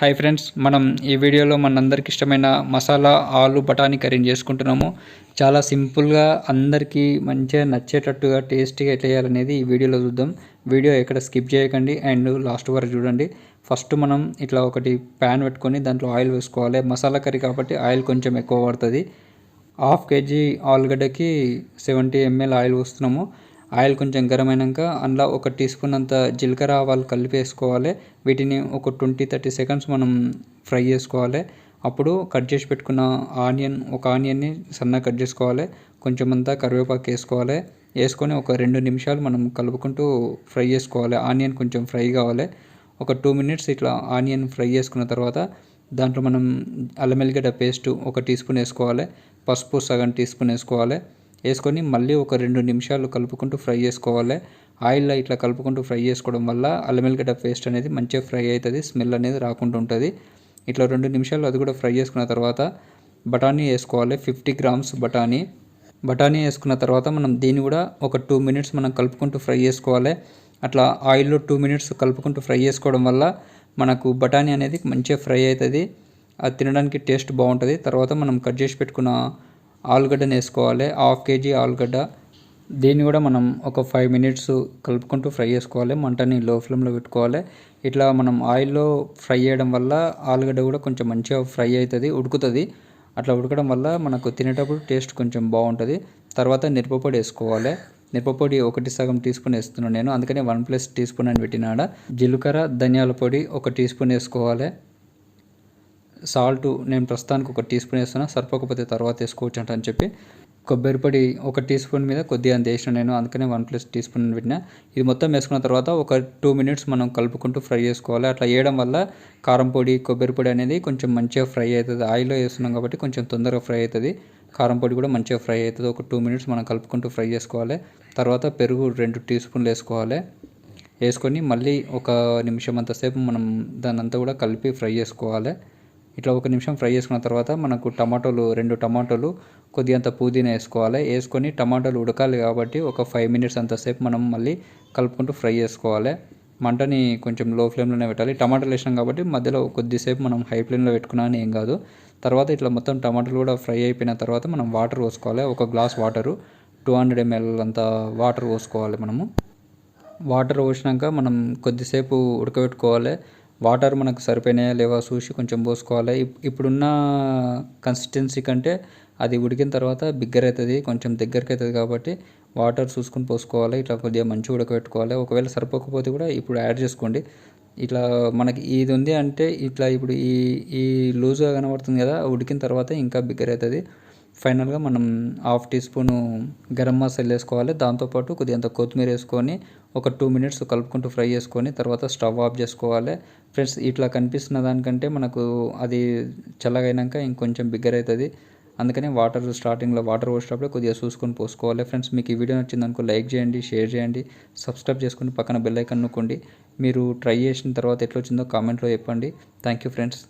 Hi friends మనం ఈ వీడియోలో మనందరికి ఇష్టమైన మసాలా ఆలు బఠానీ కర్రీని చేసుకుంటున్నాము. చాలా సింపుల్గా అందరికీ మంచిగా నచ్చేటట్టుగా టేస్టీగా ఎట్లా చేయాలనేది ఈ వీడియోలో చూద్దాం. వీడియో ఎక్కడ స్కిప్ చేయకండి అండ్ లాస్ట్ వరకు చూడండి. ఫస్ట్ మనం ఇట్లా ఒకటి ప్యాన్ పెట్టుకొని దాంట్లో ఆయిల్ వేసుకోవాలి. మసాలా కర్రీ కాబట్టి ఆయిల్ కొంచెం ఎక్కువ పడుతుంది. హాఫ్ కేజీ ఆలుగడ్డకి సెవెంటీ ఎంఎల్ ఆయిల్ వస్తున్నాము ఆయిల్ కొంచెం గరం అయినాక అందులో ఒక టీ స్పూన్ అంత జీలకర్ర ఆవాలు కలిపి వేసుకోవాలి వీటిని ఒక ట్వంటీ థర్టీ సెకండ్స్ మనం ఫ్రై చేసుకోవాలి. అప్పుడు కట్ చేసి పెట్టుకున్న ఆనియన్ ఒక ఆనియన్ని సన్నగా కట్ చేసుకోవాలి. కొంచెం అంతా కరివేపాకు వేసుకోవాలి. వేసుకొని ఒక రెండు నిమిషాలు మనం కలుపుకుంటూ ఫ్రై చేసుకోవాలి. ఆనియన్ కొంచెం ఫ్రై కావాలి. ఒక టూ మినిట్స్ ఇట్లా ఆనియన్ ఫ్రై చేసుకున్న తర్వాత దాంట్లో మనం అల్లం ఎల్లిగడ్డ పేస్ట్ ఒక టీ స్పూన్ వేసుకోవాలి. పసుపు సగం టీ స్పూన్ వేసుకోవాలి. వేసుకొని మళ్ళీ ఒక రెండు నిమిషాలు కలుపుకుంటూ ఫ్రై చేసుకోవాలి. ఆయిల్లో ఇట్లా కలుపుకుంటూ ఫ్రై చేసుకోవడం వల్ల అల్లం ఎల్లిగడ్డ పేస్ట్ అనేది మంచిగా ఫ్రై అవుతుంది స్మెల్ అనేది రాకుండా ఉంటుంది. ఇట్లా రెండు నిమిషాలు అది కూడా ఫ్రై చేసుకున్న తర్వాత బఠానీ వేసుకోవాలి ఫిఫ్టీ గ్రామ్స్ బఠానీ. బఠానీ వేసుకున్న తర్వాత మనం దీన్ని కూడా ఒక టూ మినిట్స్ మనం కలుపుకుంటూ ఫ్రై చేసుకోవాలి. అట్లా ఆయిల్లో టూ మినిట్స్ కలుపుకుంటూ ఫ్రై చేసుకోవడం వల్ల మనకు బఠానీ అనేది మంచిగా ఫ్రై అవుతుంది. అది తినడానికి టేస్ట్ బాగుంటుంది. తర్వాత మనం కట్ చేసి పెట్టుకున్న ఆలుగడ్డను వేసుకోవాలి హాఫ్ కేజీ ఆలుగడ్డ. దీన్ని కూడా మనం ఒక ఫైవ్ మినిట్స్ కలుపుకుంటూ ఫ్రై చేసుకోవాలి. మంటని లో ఫ్లేమ్లో పెట్టుకోవాలి. ఇట్లా మనం ఆయిల్లో ఫ్రై చేయడం వల్ల ఆలుగడ్డ కూడా కొంచెం మంచిగా ఫ్రై అవుతుంది ఉడుకుతుంది. అట్లా ఉడకడం వల్ల మనకు తినేటప్పుడు టేస్ట్ కొంచెం బాగుంటుంది. తర్వాత మిరపపొడి వేసుకోవాలి. మిరపపొడి ఒకటి సగం టీ స్పూన్ వేస్తున్నాను నేను. అందుకనే వన్ ప్లస్ టీ స్పూన్ అని పెట్టినాడ. జీలకర్ర ధనియాల పొడి ఒక టీ స్పూన్ వేసుకోవాలి. సాల్ట్ నేను ప్రస్తుతానికి ఒక టీ స్పూన్ వేస్తున్నా సరిపోకపోతే తర్వాత వేసుకోవచ్చు అంట అని చెప్పి. కొబ్బరి పొడి ఒక టీ స్పూన్ మీద కొద్దిగా అంత వేసిన నేను అందుకనే వన్ ప్లస్ టీ స్పూన్ పెట్టిన. ఇది మొత్తం వేసుకున్న తర్వాత ఒక టూ మినిట్స్ మనం కలుపుకుంటూ ఫ్రై చేసుకోవాలి. అట్లా వేయడం వల్ల కారం పొడి కొబ్బరి పొడి అనేది కొంచెం మంచిగా ఫ్రై అవుతుంది. ఆయిల్లో వేస్తున్నాం కాబట్టి కొంచెం తొందరగా ఫ్రై అవుతుంది. కారం పొడి కూడా మంచిగా ఫ్రై అవుతుంది. ఒక టూ మినిట్స్ మనం కలుపుకుంటూ ఫ్రై చేసుకోవాలి. తర్వాత పెరుగు రెండు టీ స్పూన్లు వేసుకోవాలి. వేసుకొని మళ్ళీ ఒక నిమిషం అంతసేపు మనం దాన్నంతా కూడా కలిపి ఫ్రై చేసుకోవాలి. ఇట్లా ఒక నిమిషం ఫ్రై చేసుకున్న తర్వాత మనకు టమాటోలు రెండు టమాటోలు కొద్దిగంత పుదీనా వేసుకోవాలి. వేసుకొని టమాటాలు ఉడకాలి కాబట్టి ఒక ఫైవ్ మినిట్స్ అంతసేపు మనం మళ్ళీ కలుపుకుంటూ ఫ్రై చేసుకోవాలి. మంటని కొంచెం లో ఫ్లేమ్లోనే పెట్టాలి. టమాటాలు వేసినాం కాబట్టి మధ్యలో కొద్దిసేపు మనం హై ఫ్లేమ్లో పెట్టుకున్నా ఏం కాదు. తర్వాత ఇట్లా మొత్తం టమాటాలు కూడా ఫ్రై అయిపోయిన తర్వాత మనం వాటర్ పోసుకోవాలి. ఒక glass water two hundred ML అంత వాటర్ పోసుకోవాలి మనము. వాటర్ పోసినాక మనం కొద్దిసేపు ఉడకబెట్టుకోవాలి. వాటర్ మనకు సరిపోయినాయా లేవా చూసి కొంచెం పోసుకోవాలి. ఇప్పుడున్న కన్సిస్టెన్సీ కంటే అది ఉడికిన తర్వాత బిగ్గర్ అవుతుంది కొంచెం దగ్గరికి అవుతుంది కాబట్టి వాటర్ చూసుకొని పోసుకోవాలి. ఇట్లా కొద్దిగా మంచిగా ఉడకబెట్టుకోవాలి. ఒకవేళ సరిపోకపోతే కూడా ఇప్పుడు యాడ్ చేసుకోండి. ఇట్లా మనకి ఇది ఉంది అంటే ఇట్లా ఇప్పుడు ఈ ఈ లూజ్గా కనబడుతుంది కదా ఉడికిన తర్వాత ఇంకా బిగ్గర్ అవుతుంది ఫైనల్గా మనం half teaspoon garam masala వేసుకోవాలి. దాంతోపాటు కొద్దిగంత కొత్తిమీర వేసుకొని ఒక టూ మినిట్స్ కలుపుకుంటూ ఫ్రై చేసుకొని తర్వాత స్టవ్ ఆఫ్ చేసుకోవాలి. ఫ్రెండ్స్ ఇట్లా కనిపిస్తున్న దానికంటే మనకు అది చల్లగైనాక ఇంకొంచెం బిగ్గర్ అవుతుంది. అందుకని వాటర్ స్టార్టింగ్లో వాటర్ పోసేటప్పుడు కొద్దిగా చూసుకొని పోసుకోవాలి. ఫ్రెండ్స్ మీకు ఈ వీడియో నచ్చింది అనుకో లైక్ చేయండి షేర్ చేయండి సబ్స్క్రైబ్ చేసుకుని పక్కన బెల్ ఐకన్ నొక్కండి. మీరు ట్రై చేసిన తర్వాత ఎట్లా వచ్చిందో కామెంట్లో చెప్పండి. Thank you friends.